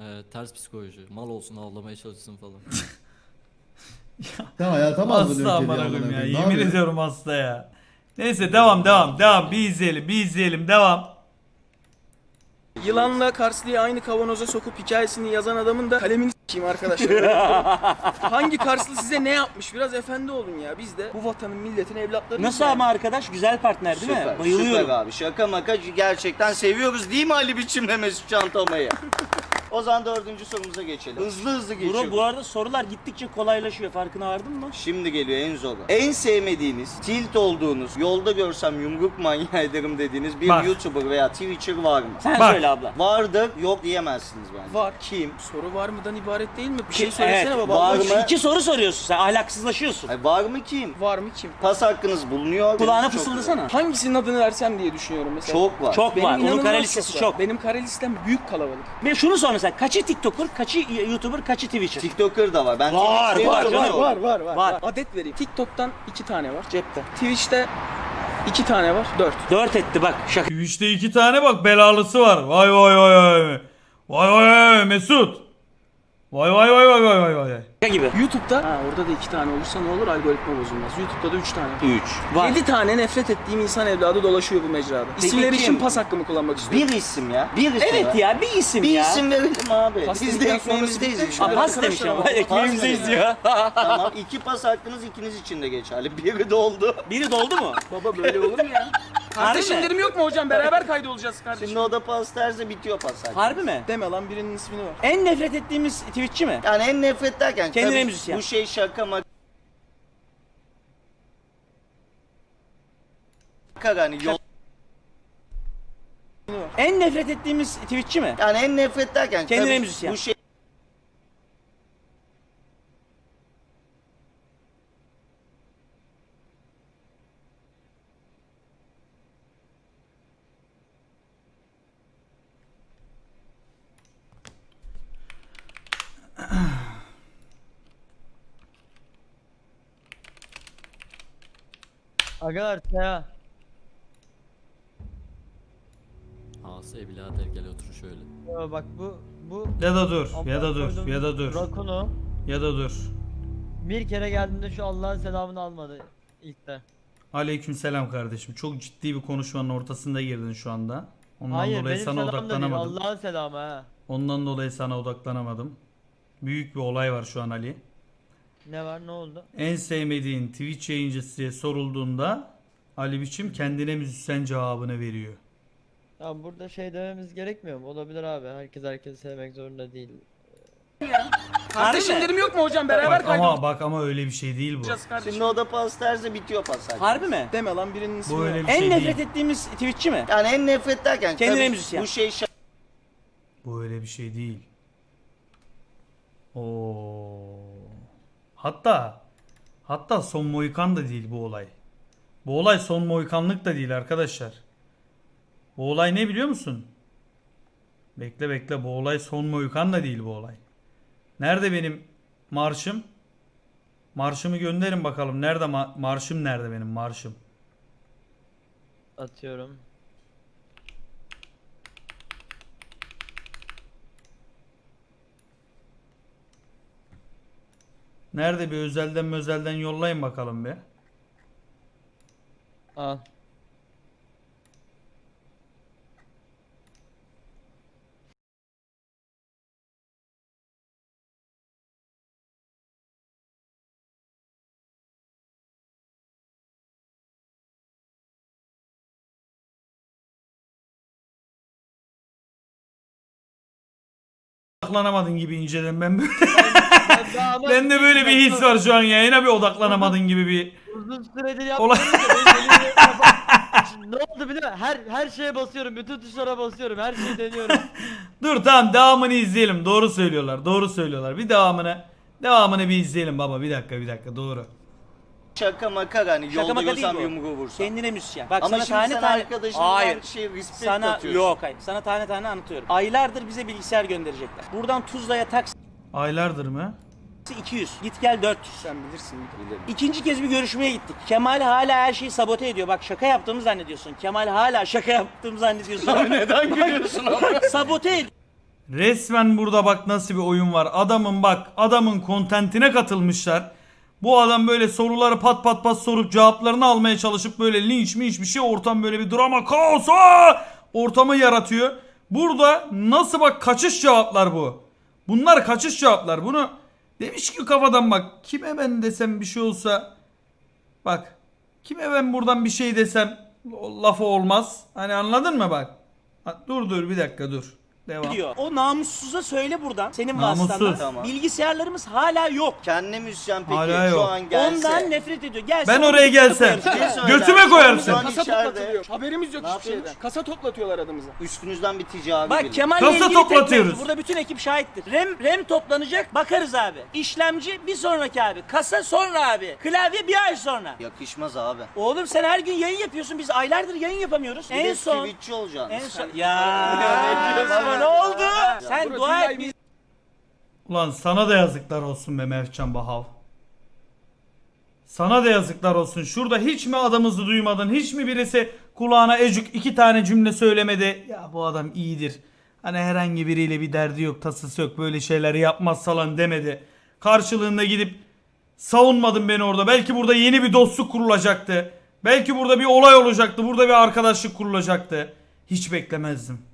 Ee, ters psikoloji. Mal olsun avlamaya çalışsın falan. Sen hayata mı Hasta kediyi amına koyayım ya. Yemin ediyorum hasta ya. Neyse devam devam devam. Bir izleyelim bir izleyelim devam. Yılanla Karslı'yı aynı kavanoza sokup hikayesini yazan adamın da kalemini s**eyim arkadaşlar. Hangi Karslı size ne yapmış? Biraz efendi olun ya. Biz de bu vatanın milletin evlatları. Nasıl ama arkadaş? Güzel partner değil mi? Bayılıyorum. süper abi. Şaka maka gerçekten seviyoruz değil mi Ali biçimle Mesut Çantama'yı? o zaman dördüncü sorumuza geçelim. Hızlı hızlı Bro, geçiyoruz. bu arada sorular gittikçe kolaylaşıyor. Farkına vardın mı? Şimdi geliyor en zoru. En sevmediğiniz, tilt olduğunuz, yolda görsem yumruk manyağı ederim dediğiniz bir Bak. YouTuber veya Twitcher var mı? Sen Bak. söyle abla. Vardır, yok diyemezsiniz bence. Var. Kim? Soru var mıdan ibaret değil mi? Bir şey söylesene evet, baba. var mı? İki soru soruyorsun sen. Ahlaksızlaşıyorsun. Ay, var mı kim? Var mı kim? Pas hakkınız bulunuyor. Kulağına Çok- fısıldasana. Hangisinin adını versem diye düşünüyorum mesela. Çok var. Çok Benim var. Onun kare listesi var. çok. Benim kare listem büyük kalabalık. Ve şunu sor mesela. Kaçı TikToker, kaçı YouTuber, kaçı Twitcher? TikToker da var. Ben Var, Twitch'te var, yapıyorum. var, var, var, Var. Adet vereyim. TikTok'tan iki tane var cepte. Twitch'te iki tane var. Dört. Dört etti bak. Şaka Twitch'te iki tane bak belalısı var. Vay vay vay vay. Vay vay vay Mesut. Vay vay vay vay vay vay vay. Gibi. YouTube'da ha, orada da iki tane olursa ne olur algoritma bozulmaz. YouTube'da da üç tane. Üç. Var. Yedi tane nefret ettiğim insan evladı dolaşıyor bu mecrada. İsimleri kim? için pas hakkımı kullanmak istiyorum. Bir isim ya. Bir isim Evet ya. ya bir isim Bir ya. isim verelim abi. Pas Biz de ekmeğimizdeyiz. Aa, pas demiş ama. Pas izliyor. tamam iki pas hakkınız ikiniz için de geçerli. Biri doldu. Biri doldu mu? Baba böyle olur mu ya? Kardeş mi? indirim yok mu hocam? Beraber kaydolacağız kardeşim. Şimdi o da pas derse bitiyor pas hakkı. Harbi mi? Deme lan birinin ismini ver. En nefret ettiğimiz Twitch'çi mi? Yani en nefret derken Kendine tabii müzisyen. bu şey şaka maka hani yol En nefret ettiğimiz Twitch'çi mi? yani en nefret derken Kendine tabii müzisyen. bu şey Agalar ya. Ase birader gel otur şöyle. Yo, Bak bu bu Ya da dur amına ya da dur ya da dur. Rakunu Ya da dur. bir kere geldiğinde şu Allah'ın selamını almadı ilk de. Aleykümselam kardeşim. Çok ciddi bir konuşmanın ortasında girdin şu anda. Ondan Hayır dolayı benim sana selam da değil odaklanamadım. Allah'ın selamı ha. Ondan dolayı sana odaklanamadım. Büyük bir olay var şu an Ali. Ne var ne oldu? En sevmediğin Twitch yayıncısı diye sorulduğunda Ali Biçim kendine müzisyen cevabını veriyor. Ya burada şey dememiz gerekmiyor mu? Olabilir abi. Herkes herkesi sevmek zorunda değil. Kardeş mi? indirim yok mu hocam? Beraber Bak ama bak ama öyle bir şey değil bu. şimdi o da pas derse bitiyor pas hakkı. Harbi mi? Deme lan birinin ismini Bu öyle bir En şey nefret değil. ettiğimiz Twitch'çi mi? Yani en nefret derken Kendine tabii müzisyen. bu şey şaka Bu öyle bir şey değil. Oo. Hatta hatta son Mohikan da değil bu olay. Bu olay son Mohikanlık da değil arkadaşlar. Bu olay ne biliyor musun? Bekle bekle bu olay son Mohikan da değil bu olay. Nerede benim marşım? Marşımı gönderin bakalım. Nerede ma- marşım nerede benim marşım? Atıyorum. Nerede bir özelden özelden yollayın bakalım bir. Al. Odaklanamadın gibi inceden ben böyle. Ben daha ama- ben de böyle bir his var şu an yayına bir odaklanamadın gibi bir. Uzun süredir Olay- yapmıyorum da benim elimde kafa- Şimdi ne oldu biliyor musun? Her her şeye basıyorum. Bütün tuşlara basıyorum. Her şeyi deniyorum. Dur tamam devamını izleyelim. Doğru söylüyorlar. Doğru söylüyorlar. Bir devamını devamını bir izleyelim baba. Bir dakika bir dakika doğru. Şaka maka hani Şaka yolda maka değil görsem bu. yumruğu vursam. Kendine müzisyen. Bak Ama sana şimdi tane sen tane... arkadaşından Hayır. şey respect Sana atıyorsun. yok hayır. Sana tane tane anlatıyorum. Aylardır bize bilgisayar gönderecekler. Buradan Tuzla'ya taksi Aylardır mı? 200. Git gel 400. Sen bilirsin. Bilirim. İkinci kez bir görüşmeye gittik. Kemal hala her şeyi sabote ediyor. Bak şaka yaptığımı zannediyorsun. Kemal hala şaka yaptığımı zannediyorsun. Neden gülüyorsun ama? sabote ediyor. Resmen burada bak nasıl bir oyun var. Adamın bak adamın kontentine katılmışlar. Bu adam böyle soruları pat pat pat sorup cevaplarını almaya çalışıp böyle linç mi bir şey ortam böyle bir drama kaos aa! ortamı yaratıyor. Burada nasıl bak kaçış cevaplar bu. Bunlar kaçış cevaplar. Bunu demiş ki kafadan bak kime ben desem bir şey olsa bak kime ben buradan bir şey desem lafı olmaz. Hani anladın mı bak. Dur dur bir dakika dur. Devam. diyor. O namussuza söyle buradan. Senin Namussuz. vasıtanla. Tamam. Bilgisayarlarımız hala yok. Kendi müzisyen peki Hala şu yok. an gelse. Ondan nefret ediyor. Gelse Ben oraya gelsem. Ne söyler? Götüme Şu koyarsın. an Kasa içeride. toplatılıyor. Haberimiz yok Ne hiçbir şeyden. yapıyormuş? Kasa toplatıyorlar adımıza. Üstünüzden bir ticari Bak Kasa ilgili toplatıyoruz. Burada bütün ekip şahittir. RAM, RAM toplanacak bakarız abi. İşlemci bir sonraki abi. Kasa sonra abi. Klavye bir ay sonra. Yakışmaz abi. Oğlum sen her gün yayın yapıyorsun. Biz aylardır yayın yapamıyoruz. Bir en de son Twitch'çi olacaksın. en son ya ne oldu? Sen dua et biz Ulan sana da yazıklar olsun be Mevcan Bahav. Sana da yazıklar olsun. Şurada hiç mi adamızı duymadın? Hiç mi birisi kulağına ecuk iki tane cümle söylemedi? Ya bu adam iyidir. Hani herhangi biriyle bir derdi yok, tasası yok, böyle şeyleri yapmaz falan demedi. Karşılığında gidip savunmadın beni orada. Belki burada yeni bir dostluk kurulacaktı. Belki burada bir olay olacaktı. Burada bir arkadaşlık kurulacaktı. Hiç beklemezdim.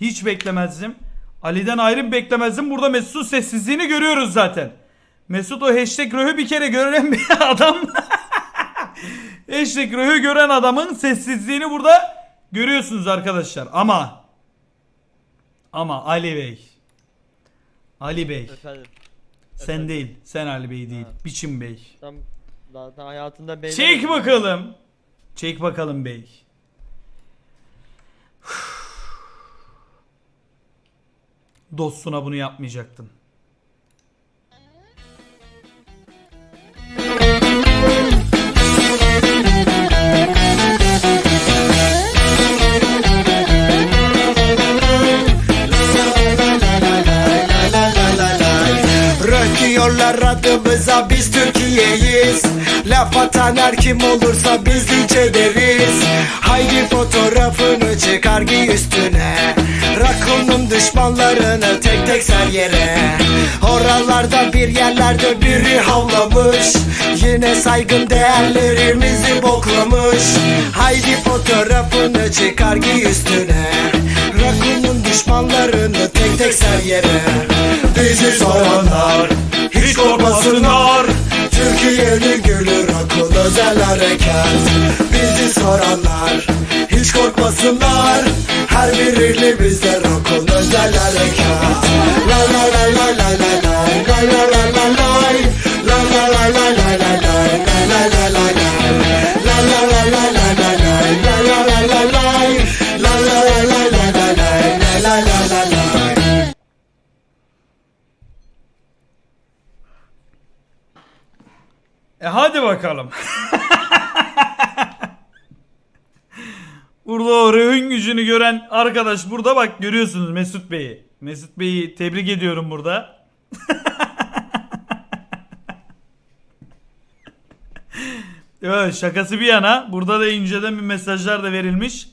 Hiç beklemezdim. Ali'den ayrı beklemezdim. Burada Mesut'un sessizliğini görüyoruz zaten. Mesut o hashtag röhü bir kere gören bir adam. hashtag röhü gören adamın sessizliğini burada görüyorsunuz arkadaşlar. Ama ama Ali Bey. Ali Bey. Efendim. Sen değil. Sen Ali Bey değil. Biçim Bey. Tam zaten hayatında belli. Çek bakalım. Çek bakalım bey. Dostuna bunu yapmayacaktın. Röh diyorlar adımıza biz Türkiye'yiz. Laf atan her kim olursa biz linç ederiz. Haydi fotoğrafını çıkar giy üstüne Rakunun düşmanlarını tek tek ser yere. Oralarda bir yerlerde biri havlamış. Yine saygın değerlerimizi boklamış. Haydi fotoğrafını çıkar giy üstüne. Rakunun düşmanlarını tek tek ser yere. Bizi soranlar hiç korkmasınlar. Türkiye'nin gülü Rakun özel harekat Bizi soranlar hiç korkmasınlar. Her biriyle bize Rakun özel harekat la la la burada o rehün gücünü gören arkadaş burada bak görüyorsunuz Mesut Bey'i. Mesut Bey'i tebrik ediyorum burada. Evet şakası bir yana burada da inceden bir mesajlar da verilmiş.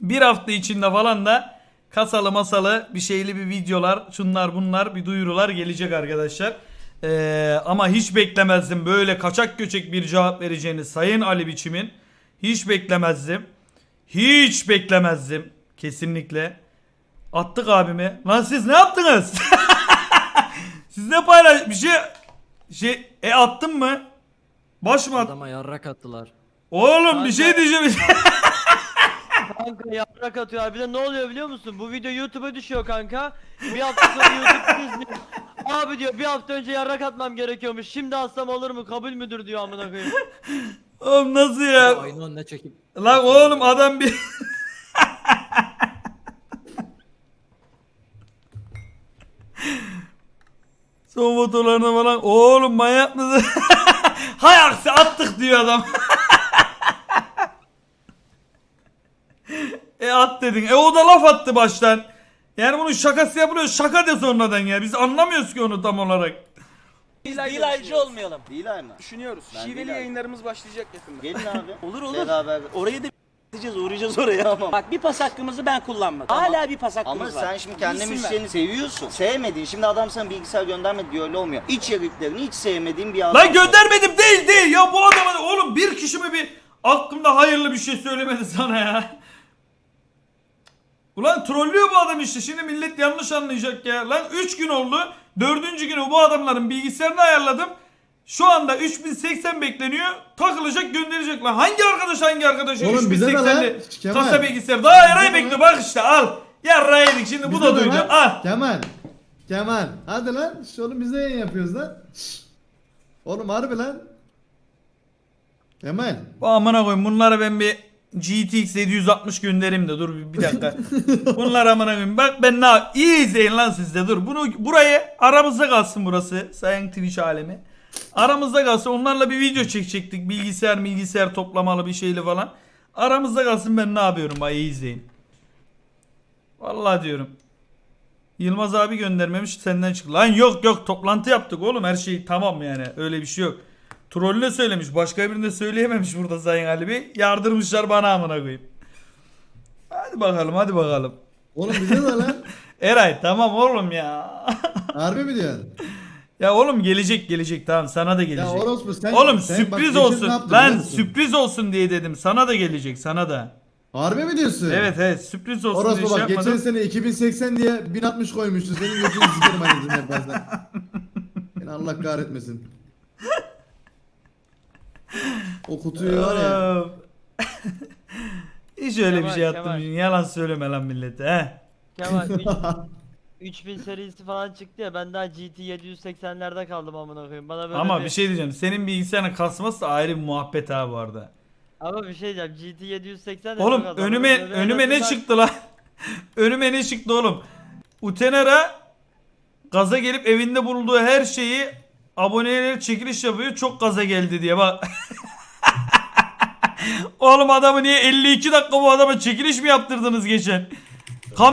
Bir hafta içinde falan da kasalı masalı bir şeyli bir videolar şunlar bunlar bir duyurular gelecek arkadaşlar. Ee, ama hiç beklemezdim böyle kaçak göçek bir cevap vereceğini Sayın Ali Biçim'in. Hiç beklemezdim. Hiç beklemezdim. Kesinlikle. Attık abimi. Lan siz ne yaptınız? siz ne paylaş... Bir şey... Şey... E attın mı? Baş mı at- Adama yarrak attılar. Oğlum bir şey diyeceğim. Kanka yaprak atıyor. Bir de ne oluyor biliyor musun? Bu video YouTube'a düşüyor kanka. Bir hafta sonra YouTube izliyor. Abi diyor bir hafta önce yarrak atmam gerekiyormuş. Şimdi atsam olur mu? Kabul müdür diyor amına koyayım. Oğlum nasıl ya? Aynı önüne çekip. Lan oğlum adam bir... Son fotoğraflarına falan oğlum manyak mısın? Hay aksi attık diyor adam. e at dedin. E o da laf attı baştan. Yani bunun şakası yapılıyor. Şaka de sonradan ya. Biz anlamıyoruz ki onu tam olarak. Dilaycı olmayalım. Değil ay mı? Düşünüyoruz. Ben Şiveli değil abi. yayınlarımız başlayacak yakında. Gelin abi. Olur olur. Beraber. Orayı da Gideceğiz uğrayacağız oraya ama. Bak bir pas hakkımızı ben kullanmadım. Hala bir pas Ama hakkımız var. sen şimdi kendi İsim ver. seviyorsun. Sevmediğin. Şimdi adam sana bilgisayar göndermedi diyor öyle olmuyor. İçeriklerini hiç sevmediğin bir adam. Lan göndermedim değil değil ya bu adama oğlum bir kişi mi bir aklımda hayırlı bir şey söylemedi sana ya. Ulan trollüyor bu adam işte şimdi millet yanlış anlayacak ya. Lan 3 gün oldu 4. günü bu adamların bilgisayarını ayarladım. Şu anda 3080 bekleniyor. Takılacak gönderecek lan. Hangi arkadaş hangi arkadaş? Oğlum bize de lan, 3080'li Kemal. kasa bilgisayar. Daha yarayı bekliyor bak işte al. Yarra yedik şimdi bu Bize da de duydu. lan. Al. Kemal. Kemal. Hadi lan. Şş, Oğlum biz de yayın yapıyoruz lan. Şş. Oğlum harbi lan. Kemal. Bu amına koyayım bunlara ben bir GTX 760 göndereyim de dur bir, dakika. Bunlar amına koyayım. Bak ben ne yap- iyi izleyin lan siz de dur. Bunu burayı aramızda kalsın burası. Sayın Twitch alemi. Aramızda kalsın. Onlarla bir video çekecektik. Bilgisayar bilgisayar toplamalı bir şeyle falan. Aramızda kalsın ben ne yapıyorum. Bak iyi izleyin. Vallahi diyorum. Yılmaz abi göndermemiş senden çıktı. Lan yok yok toplantı yaptık oğlum her şey tamam yani öyle bir şey yok. Trollüne söylemiş başka birine söyleyememiş burada Sayın Ali Bey. Yardırmışlar bana amına koyayım. Hadi bakalım hadi bakalım. Oğlum bize de lan. Eray tamam oğlum ya. Harbi mi diyorsun? ya oğlum gelecek gelecek tamam sana da Ya gelecek. orospu sen. oğlum sen bak sürpriz geçen olsun. ne yaptın musun? sürpriz olsun diye dedim. Sana da gelecek sana da. Harbi mi diyorsun? Evet evet sürpriz olsun diye Orospu şey bak geçen yapmadım. sene 2080 diye 1060 koymuştu. Senin götünü sikerim aynısını yaparsan. Allah kahretmesin. O kutuyu var ya. Hiç öyle bir Kemal, şey yaptım. Kemal. Yalan söyleme lan millete he. Kemal üç- 3000 serisi falan çıktı ya ben daha GT 780'lerde kaldım amına koyayım. Bana böyle Ama bir şey diyeceğim. Senin bilgisayarın kasması da ayrı bir muhabbet ha bu arada. Ama bir şey diyeceğim GT 780 de Oğlum çok az. Ama önüme böyle önüme ne çıktı lan? önüme ne çıktı oğlum? Utenera gaza gelip evinde bulunduğu her şeyi abonelere çekiliş yapıyor. Çok gaza geldi diye bak. oğlum adamı niye 52 dakika bu adama çekiliş mi yaptırdınız geçen?